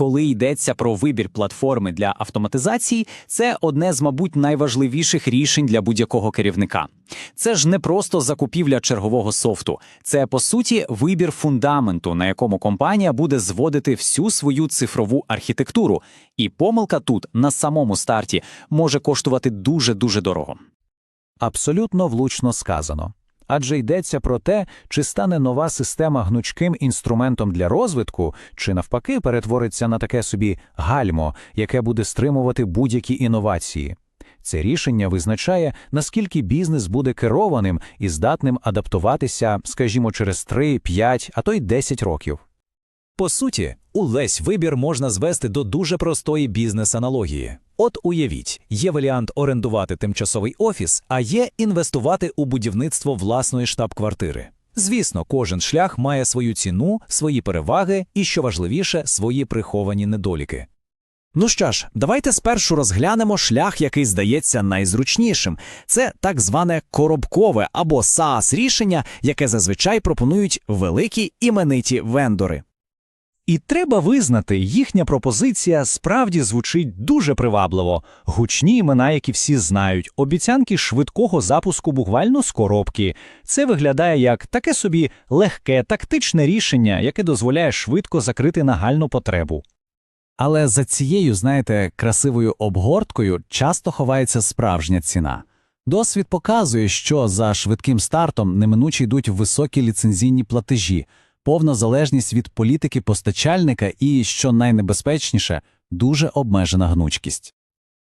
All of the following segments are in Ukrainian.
коли йдеться про вибір платформи для автоматизації, це одне з, мабуть, найважливіших рішень для будь-якого керівника. Це ж не просто закупівля чергового софту, це по суті вибір фундаменту, на якому компанія буде зводити всю свою цифрову архітектуру. І помилка тут на самому старті може коштувати дуже дуже дорого. Абсолютно влучно сказано. Адже йдеться про те, чи стане нова система гнучким інструментом для розвитку, чи навпаки перетвориться на таке собі гальмо, яке буде стримувати будь-які інновації. Це рішення визначає, наскільки бізнес буде керованим і здатним адаптуватися, скажімо, через 3, 5, а то й 10 років. По суті, увесь вибір можна звести до дуже простої бізнес-аналогії. От уявіть, є варіант орендувати тимчасовий офіс, а є інвестувати у будівництво власної штаб-квартири. Звісно, кожен шлях має свою ціну, свої переваги і, що важливіше, свої приховані недоліки. Ну що ж, давайте спершу розглянемо шлях, який здається найзручнішим. Це так зване коробкове або SaaS рішення, яке зазвичай пропонують великі імениті вендори. І треба визнати, їхня пропозиція справді звучить дуже привабливо. Гучні імена, які всі знають, обіцянки швидкого запуску буквально з коробки. Це виглядає як таке собі легке тактичне рішення, яке дозволяє швидко закрити нагальну потребу. Але за цією, знаєте, красивою обгорткою часто ховається справжня ціна. Досвід показує, що за швидким стартом неминуче йдуть високі ліцензійні платежі, повна залежність від політики постачальника і, що найнебезпечніше, дуже обмежена гнучкість.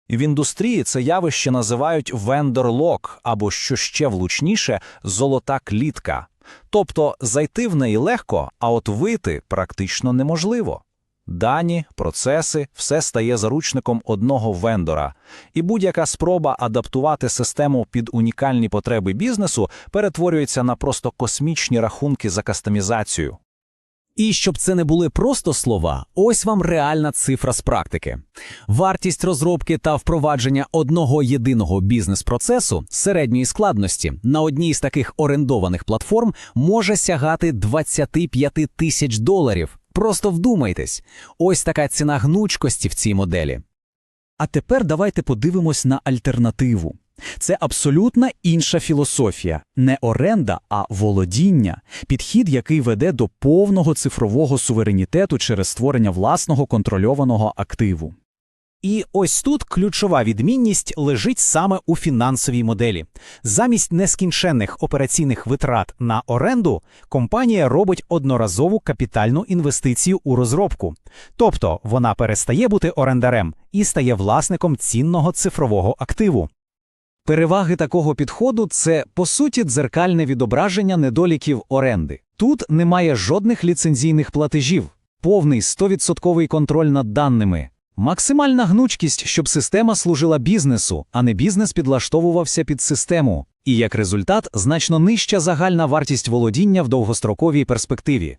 В індустрії це явище називають вендор-лок або, що ще влучніше, золота клітка. Тобто зайти в неї легко, а от вийти практично неможливо. Дані, процеси, все стає заручником одного вендора, і будь-яка спроба адаптувати систему під унікальні потреби бізнесу перетворюється на просто космічні рахунки за кастомізацію. І щоб це не були просто слова, ось вам реальна цифра з практики. Вартість розробки та впровадження одного єдиного бізнес-процесу середньої складності на одній з таких орендованих платформ може сягати 25 тисяч доларів. Просто вдумайтесь, ось така ціна гнучкості в цій моделі. А тепер давайте подивимось на альтернативу. Це абсолютно інша філософія, не оренда, а володіння, підхід, який веде до повного цифрового суверенітету через створення власного контрольованого активу. І ось тут ключова відмінність лежить саме у фінансовій моделі. Замість нескінченних операційних витрат на оренду компанія робить одноразову капітальну інвестицію у розробку. Тобто вона перестає бути орендарем і стає власником цінного цифрового активу. Переваги такого підходу це, по суті, дзеркальне відображення недоліків оренди. Тут немає жодних ліцензійних платежів, повний 100% контроль над даними. Максимальна гнучкість, щоб система служила бізнесу, а не бізнес підлаштовувався під систему. І як результат, значно нижча загальна вартість володіння в довгостроковій перспективі.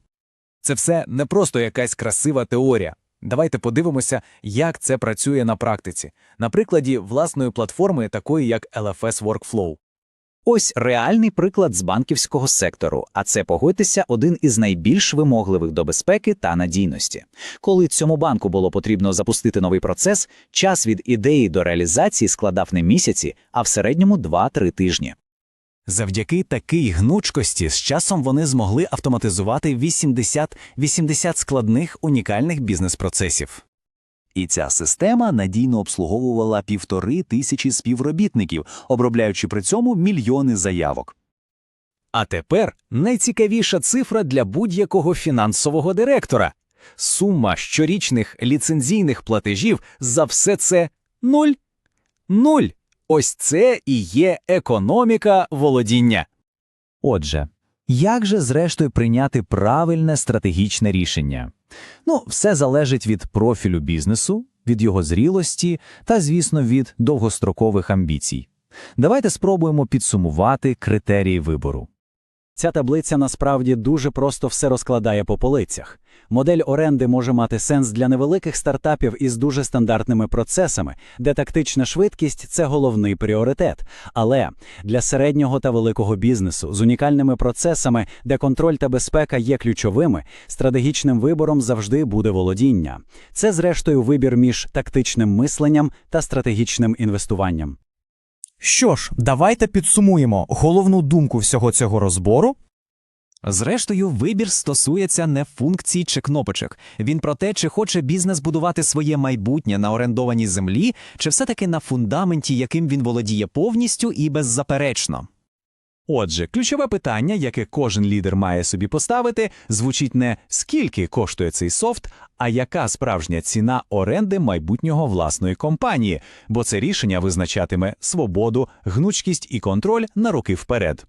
Це все не просто якась красива теорія. Давайте подивимося, як це працює на практиці, на прикладі власної платформи, такої як LFS Workflow. Ось реальний приклад з банківського сектору, а це погодьтеся один із найбільш вимогливих до безпеки та надійності. Коли цьому банку було потрібно запустити новий процес, час від ідеї до реалізації складав не місяці, а в середньому 2-3 тижні. Завдяки такій гнучкості з часом вони змогли автоматизувати 80-80 складних унікальних бізнес-процесів. І ця система надійно обслуговувала півтори тисячі співробітників, обробляючи при цьому мільйони заявок. А тепер найцікавіша цифра для будь-якого фінансового директора. Сума щорічних ліцензійних платежів за все це нуль. Нуль. Ось це і є економіка володіння. Отже, як же зрештою прийняти правильне стратегічне рішення? Ну, все залежить від профілю бізнесу, від його зрілості та, звісно, від довгострокових амбіцій. Давайте спробуємо підсумувати критерії вибору. Ця таблиця насправді дуже просто все розкладає по полицях. Модель оренди може мати сенс для невеликих стартапів із дуже стандартними процесами, де тактична швидкість це головний пріоритет. Але для середнього та великого бізнесу з унікальними процесами, де контроль та безпека є ключовими, стратегічним вибором завжди буде володіння. Це, зрештою, вибір між тактичним мисленням та стратегічним інвестуванням. Що ж, давайте підсумуємо головну думку всього цього розбору. Зрештою, вибір стосується не функцій чи кнопочок. Він про те, чи хоче бізнес будувати своє майбутнє на орендованій землі, чи все-таки на фундаменті, яким він володіє повністю і беззаперечно. Отже, ключове питання, яке кожен лідер має собі поставити, звучить не скільки коштує цей софт, а яка справжня ціна оренди майбутнього власної компанії, бо це рішення визначатиме свободу, гнучкість і контроль на роки вперед.